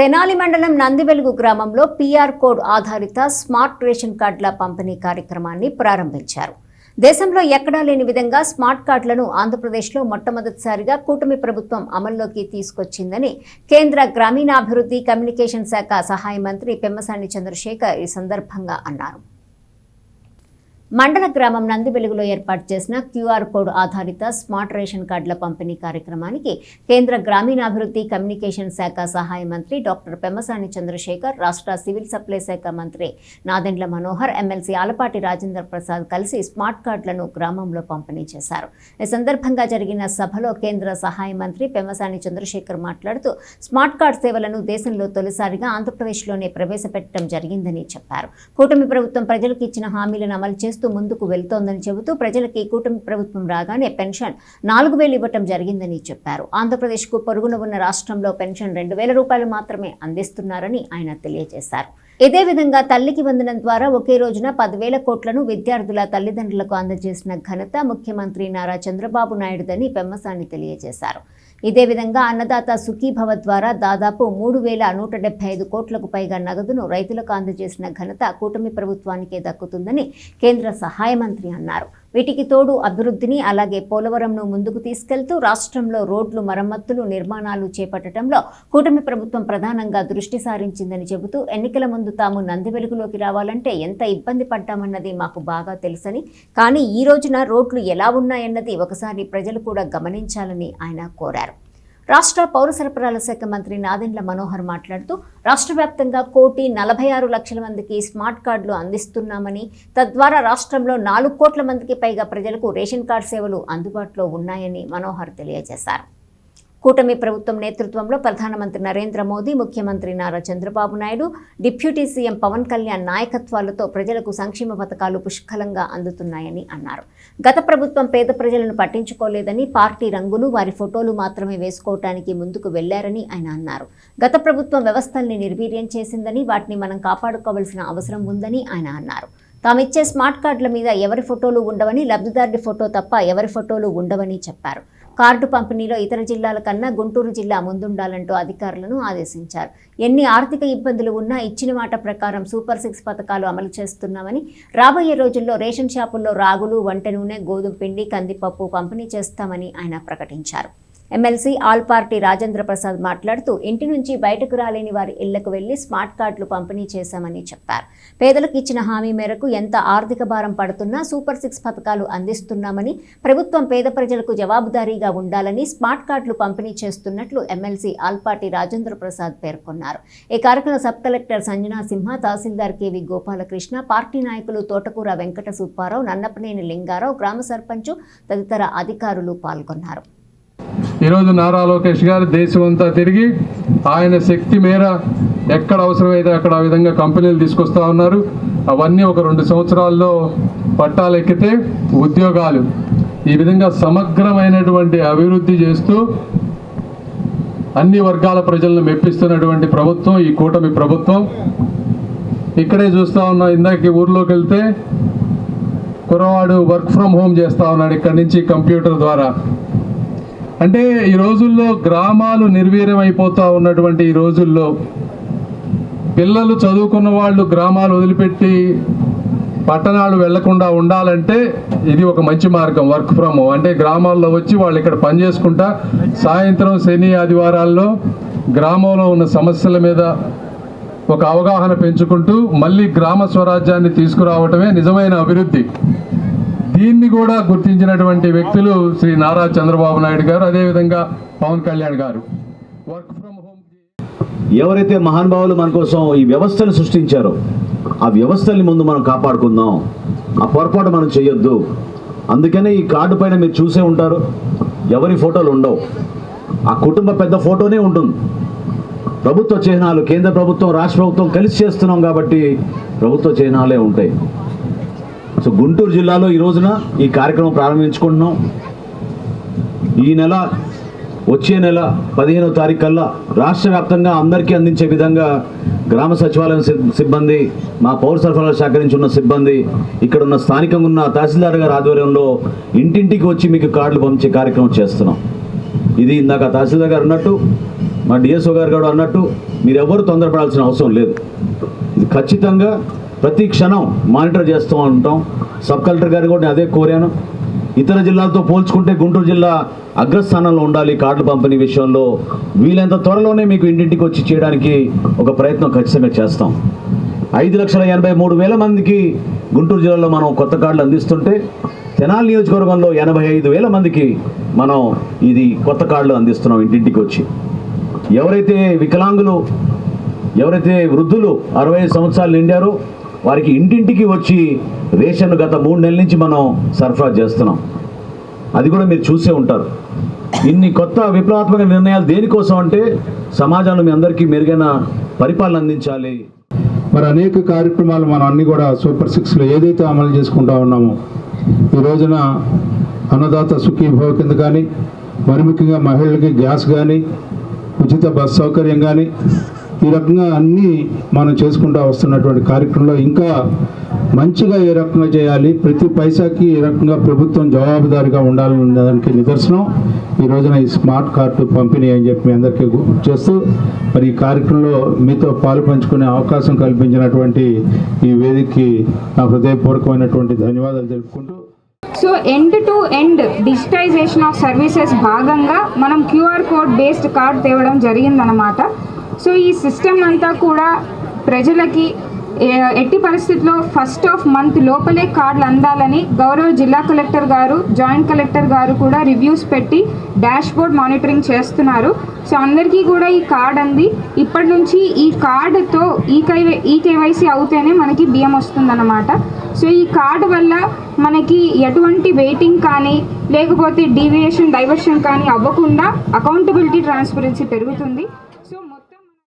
తెనాలి మండలం నందివెలుగు గ్రామంలో QR code ఆధారిత స్మార్ట్ రేషన్ కార్డుల పంపిణీ కార్యక్రమాన్ని ప్రారంభించారు. దేశంలో ఎక్కడా లేని విధంగా స్మార్ట్ కార్డులను ఆంధ్రప్రదేశ్లో మొట్టమొదటిసారిగా కూటమి ప్రభుత్వం అమల్లోకి తీసుకొచ్చిందని కేంద్ర గ్రామీణాభివృద్ధి కమ్యూనికేషన్ శాఖ సహాయ మంత్రి పెమ్మసాని చంద్రశేఖర్ ఈ సందర్భంగా అన్నారు. మండల గ్రామం నంది వెలుగులో ఏర్పాటు చేసిన క్యూఆర్ కోడ్ ఆధారిత స్మార్ట్ రేషన్ కార్డుల పంపిణీ కార్యక్రమానికి కేంద్ర గ్రామీణాభివృద్ధి కమ్యూనికేషన్ శాఖ సహాయ మంత్రి డాక్టర్ పెమ్మసాని చంద్రశేఖర్ రాష్ట్ర సివిల్ సప్లై శాఖ మంత్రి నాదెండ్ల మనోహర్ ఎమ్మెల్సీ ఆలపాటి రాజేంద్ర ప్రసాద్ కలిసి స్మార్ట్ కార్డులను గ్రామంలో పంపిణీ చేశారు. ఈ సందర్భంగా జరిగిన సభలో కేంద్ర సహాయ మంత్రి పెమ్మసాని చంద్రశేఖర్ మాట్లాడుతూ స్మార్ట్ కార్డ్ సేవలను దేశంలో తొలిసారిగా ఆంధ్రప్రదేశ్లోనే ప్రవేశపెట్టడం జరిగిందని చెప్పారు. కూటమి ప్రభుత్వం ప్రజలకు ఇచ్చిన హామీలను అమలు చేస్తూ ముందుకు వెళ్తోందని చెబుతూ ప్రజలకి కూటమి ప్రభుత్వం రాగానే పెన్షన్ నాలుగు వేలు ఇవ్వటం జరిగిందని చెప్పారు. ఆంధ్రప్రదేశ్కు పొరుగున ఉన్న రాష్ట్రంలో పెన్షన్ రెండు వేల రూపాయలు మాత్రమే అందిస్తున్నారని ఆయన తెలియజేశారు. ఇదే విధంగా తల్లికి వందనం ద్వారా ఒకే రోజున పదివేల కోట్లను విద్యార్థుల తల్లిదండ్రులకు అందజేసిన ఘనత ముఖ్యమంత్రి నారా చంద్రబాబు నాయుడుదని పెమ్మసాని తెలియజేశారు. ఇదే విధంగా అన్నదాత సుఖీభవ ద్వారా దాదాపు మూడు వేల నూట డెబ్బై ఐదు కోట్లకు పైగా నగదును రైతులకు అందజేసిన ఘనత కూటమి ప్రభుత్వానికే దక్కుతుందని కేంద్ర సహాయ మంత్రి అన్నారు. వీటికి తోడు అభివృద్ధిని అలాగే పోలవరంను ముందుకు తీసుకెళ్తూ రాష్ట్రంలో రోడ్లు మరమ్మతులు నిర్మాణాలు చేపట్టడంలో కూటమి ప్రభుత్వం ప్రధానంగా దృష్టి సారించిందని చెబుతూ ఎన్నికల ముందు తాము నంది వెలుగులోకి రావాలంటే ఎంత ఇబ్బంది పడ్డామన్నది మాకు బాగా తెలుసని కానీ ఈ రోజున రోడ్లు ఎలా ఉన్నాయన్నది ఒకసారి ప్రజలు కూడా గమనించాలని ఆయన కోరారు. రాష్ట్ర పౌర సరఫరాల శాఖ మంత్రి నాదెండ్ల మనోహర్ మాట్లాడుతూ రాష్ట్ర వ్యాప్తంగా కోటి నలభై ఆరు లక్షల మందికి స్మార్ట్ కార్డులు అందిస్తున్నామని తద్వారా రాష్ట్రంలో నాలుగు కోట్ల మందికి పైగా ప్రజలకు రేషన్ కార్డు సేవలు అందుబాటులో ఉన్నాయని మనోహర్ తెలియజేశారు. కూటమి ప్రభుత్వం నేతృత్వంలో ప్రధానమంత్రి నరేంద్ర మోదీ ముఖ్యమంత్రి నారా చంద్రబాబు నాయుడు డిప్యూటీ సీఎం పవన్ కళ్యాణ్ నాయకత్వాలతో ప్రజలకు సంక్షేమ పథకాలు పుష్కలంగా అందుతున్నాయని అన్నారు. గత ప్రభుత్వం పేద ప్రజలను పట్టించుకోలేదని పార్టీ రంగులు వారి ఫోటోలు మాత్రమే వేసుకోవటానికి ముందుకు వెళ్ళారని ఆయన అన్నారు. గత ప్రభుత్వం వ్యవస్థల్ని నిర్వీర్యం చేసిందని వాటిని మనం కాపాడుకోవాల్సిన అవసరం ఉందని ఆయన అన్నారు. తామిచ్చే స్మార్ట్ కార్డుల మీద ఎవరి ఫోటోలు ఉండవని లబ్ధిదారుడి ఫోటో తప్ప ఎవరి ఫోటోలు ఉండవని చెప్పారు. కార్డు పంపిణీలో ఇతర జిల్లాల కన్నా గుంటూరు జిల్లా ముందుండాలంటూ అధికారులను ఆదేశించారు. ఎన్ని ఆర్థిక ఇబ్బందులు ఉన్నా ఇచ్చిన మాట ప్రకారం సూపర్ సిక్స్ పథకాలు అమలు చేస్తున్నామని రాబోయే రోజుల్లో రేషన్ షాపుల్లో రాగులు వంట నూనె గోధుమ పిండి కందిపప్పు పంపిణీ చేస్తామని ఆయన ప్రకటించారు. ఎమ్మెల్సీ ఆల్ పార్టీ రాజేంద్ర ప్రసాద్ మాట్లాడుతూ ఇంటి నుంచి బయటకు రాలేని వారి ఇళ్ళకు వెళ్ళి స్మార్ట్ కార్డులు పంపిణీ చేశామని చెప్పారు. పేదలకు ఇచ్చిన హామీ మేరకు ఎంత ఆర్థిక భారం పడుతున్నా సూపర్ సిక్స్ పథకాలు అందిస్తున్నామని ప్రభుత్వం పేద ప్రజలకు జవాబుదారీగా ఉండాలని స్మార్ట్ కార్డులు పంపిణీ చేస్తున్నట్లు ఎమ్మెల్సీ ఆల్పాటి రాజేంద్ర ప్రసాద్ పేర్కొన్నారు. ఈ కార్యక్రమం sub collector Sanjana Simha tahsildar KV Gopalakrishna party నాయకులు తోటకూర వెంకట సుబ్బారావు నన్నపనేని లింగారావు గ్రామ సర్పంచు తదితర అధికారులు పాల్గొన్నారు. ఈరోజు నారా లోకేష్ గారు దేశం అంతా తిరిగి ఆయన శక్తి మేర ఎక్కడ అవసరమైతే అక్కడ ఆ విధంగా కంపెనీలు తీసుకొస్తా ఉన్నారు. అవన్నీ ఒక రెండు సంవత్సరాల్లో పట్టాలెక్కితే ఉద్యోగాలు ఈ విధంగా సమగ్రమైనటువంటి అభివృద్ధి చేస్తూ అన్ని వర్గాల ప్రజలను మెప్పిస్తున్నటువంటి ప్రభుత్వం ఈ కూటమి ప్రభుత్వం. ఇక్కడే చూస్తూ ఉన్నా ఇందాక ఊర్లోకి వెళ్తే కురవాడు వర్క్ ఫ్రమ్ హోమ్ చేస్తా ఉన్నాడు ఇక్కడి నుంచి కంప్యూటర్ ద్వారా. అంటే ఈ రోజుల్లో గ్రామాలు నిర్వీర్యం అయిపోతా ఉన్నటువంటి ఈ రోజుల్లో పిల్లలు చదువుకున్న వాళ్ళు గ్రామాలు వదిలిపెట్టి పట్టణాలు వెళ్ళకుండా ఉండాలంటే ఇది ఒక మంచి మార్గం వర్క్ ఫ్రమ్ హోమ్. అంటే గ్రామాల్లో వచ్చి వాళ్ళు ఇక్కడ పనిచేసుకుంటా సాయంత్రం శని ఆదివారాల్లో గ్రామంలో ఉన్న సమస్యల మీద ఒక అవగాహన పెంచుకుంటూ మళ్ళీ గ్రామ స్వరాజ్యాన్ని తీసుకురావటమే నిజమైన అభివృద్ధి. దీన్ని కూడా గుర్తించినటువంటి వ్యక్తులు శ్రీ నారా చంద్రబాబు నాయుడు గారు అదేవిధంగా పవన్ కళ్యాణ్ గారు. వర్క్ ఫ్రమ్ హోమ్ ఎవరైతే మహానుభావులు మన కోసం ఈ వ్యవస్థను సృష్టించారో ఆ వ్యవస్థల్ని ముందు మనం కాపాడుకుందాం. ఆ పొరపాటు మనం చేయొద్దు. అందుకనే ఈ కార్డు పైన మీరు చూసే ఉంటారు ఎవరి ఫోటోలు ఉండవు. ఆ కుటుంబ పెద్ద ఫోటోనే ఉంటుంది. ప్రభుత్వ చిహ్నాలు కేంద్ర ప్రభుత్వం రాష్ట్ర ప్రభుత్వం కలిసి చేస్తున్నాం కాబట్టి ప్రభుత్వ చిహ్నాలే ఉంటాయి. సో గుంటూరు జిల్లాలో ఈ రోజున ఈ కార్యక్రమం ప్రారంభించుకుంటున్నాం. ఈ నెల వచ్చే నెల పదిహేనో తారీఖు కల్లా రాష్ట్ర వ్యాప్తంగా అందరికీ అందించే విధంగా గ్రామ సచివాలయం సిబ్బంది మా పౌర సరఫరాల శాఖ నుంచి ఉన్న సిబ్బంది ఇక్కడ ఉన్న స్థానికంగా ఉన్న తహసీల్దార్ గారి ఆధ్వర్యంలో ఇంటింటికి వచ్చి మీకు కార్డులు పంపించే కార్యక్రమం చేస్తున్నాం. ఇది ఇందాక తహసీల్దార్ గారు అన్నట్టు మా డిఎస్ఓ గారు కూడా అన్నట్టు మీరు తొందరపడాల్సిన అవసరం లేదు. ఇది ఖచ్చితంగా ప్రతి క్షణం మానిటర్ చేస్తూ ఉంటాం. సబ్ కలెక్టర్ గారు కూడా నేను అదే కోరాను. ఇతర జిల్లాలతో పోల్చుకుంటే గుంటూరు జిల్లా అగ్రస్థానంలో ఉండాలి కార్డుల పంపిణీ విషయంలో. వీలైనంత త్వరలోనే మీకు ఇంటింటికి వచ్చి చేయడానికి ఒక ప్రయత్నం ఖచ్చితంగా చేస్తాం. ఐదు లక్షల ఎనభై మూడు వేల మందికి గుంటూరు జిల్లాలో మనం కొత్త కార్డులు అందిస్తుంటే తెనాలి నియోజకవర్గంలో ఎనభై ఐదు వేల మందికి మనం ఇది కొత్త కార్డులు అందిస్తున్నాం ఇంటింటికి వచ్చి. ఎవరైతే వికలాంగులు ఎవరైతే వృద్ధులు అరవై సంవత్సరాలు నిండారో వారికి ఇంటింటికి వచ్చి రేషన్ గత మూడు నెలల నుంచి మనం సరఫరా చేస్తున్నాం. అది కూడా మీరు చూసే ఉంటారు. ఇన్ని కొత్త విప్లవాత్మక నిర్ణయాలు దేనికోసం అంటే సమాజంలో మీ అందరికీ మెరుగైన పరిపాలన అందించాలి. మరి అనేక కార్యక్రమాలు మనం అన్ని కూడా సూపర్ సిక్స్లో ఏదైతే అమలు చేసుకుంటా ఉన్నామో ఈ రోజున అన్నదాత సుఖీభవ కింద కానీ మరి ముఖ్యంగా మహిళలకి గ్యాస్ కానీ ఉచిత బస్ సౌకర్యం కానీ ఈ రకంగా అన్నీ మనం చేసుకుంటూ వస్తున్నటువంటి కార్యక్రమంలో ఇంకా మంచిగా ఏ రకంగా చేయాలి ప్రతి పైసాకి ఏ రకంగా ప్రభుత్వం జవాబుదారీగా ఉండాలనే దానికి నిదర్శనం. ఈ రోజున ఈ స్మార్ట్ కార్డు పంపిణీ అని చెప్పి మీ అందరికీ గుర్తు చేస్తూ మరి ఈ కార్యక్రమంలో మీతో పాలు పంచుకునే అవకాశం కల్పించినటువంటి ఈ వేదికకి నా హృదయపూర్వకమైనటువంటి ధన్యవాదాలు తెలుపుకుంటూ. So end to end digitization of services భాగంగా మనం క్యూఆర్ కోడ్ బేస్డ్ కార్డ్ తేవడం జరిగిందనమాట సో ఈ సిస్టమ్ అంతా కూడా ప్రజలకి ఎట్టి పరిస్థితుల్లో ఫస్ట్ ఆఫ్ మంత్ లోపలే కార్డులు అందాలని గౌరవ జిల్లా కలెక్టర్ గారు జాయింట్ కలెక్టర్ గారు కూడా రివ్యూస్ పెట్టి డాష్ బోర్డ్ మానిటరింగ్ చేస్తున్నారు. సో అందరికీ కూడా ఈ కార్డ్ అంది. ఇప్పటి నుంచి ఈ కార్డుతో ఈ కై ఈ కేవైసీ అవుతేనే మనకి బియ్యం వస్తుందన్నమాట. సో ఈ కార్డు వల్ల మనకి ఎటువంటి వెయిటింగ్ కానీ లేకపోతే డీవియేషన్ డైవర్షన్ కానీ అవ్వకుండా అకౌంటబిలిటీ ట్రాన్స్పరెన్సీ పెరుగుతుంది.